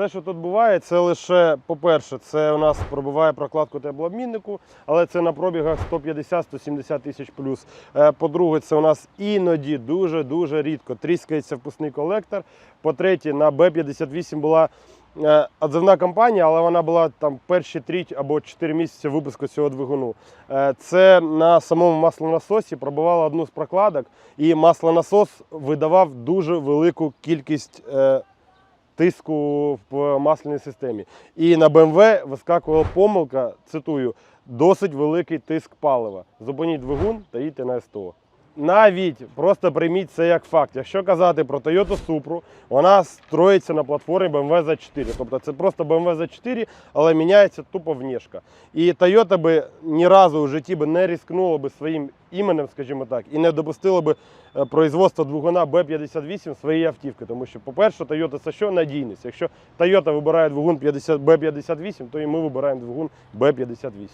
все, що тут буває, це лише, по-перше, це у нас пробиває прокладку теплообміннику, але це на пробігах 150-170 тисяч плюс. Е, По-друге, це у нас іноді дуже-дуже рідко тріскається впускний колектор. По-третє, на Б-58 була е, отзивна кампанія, але вона була там перші 3 або 4 місяці випуску цього двигуну. Е, Це на самому маслонасосі пробивало одну з прокладок, і маслонасос видавав дуже велику кількість е, тиску в масляній системі. І на BMW вискакувала помилка, цитую, досить великий тиск палива. Зупиніть двигун та їдьте на СТО. Навіть просто прийміть це як факт. Якщо казати про Toyota Supra, вона строїться на платформі BMW Z4. Тобто це просто BMW Z4, але міняється тупо внешка. І Toyota би ні разу в житті би не ризикнула би своїм іменем, скажімо так, і не допустила би е, производство двигуна B58 в своїй автівки. Тому що, по-перше, Toyota це що надійність. Якщо Toyota вибирає двигун 50 B58, то і ми вибираємо двигун B58.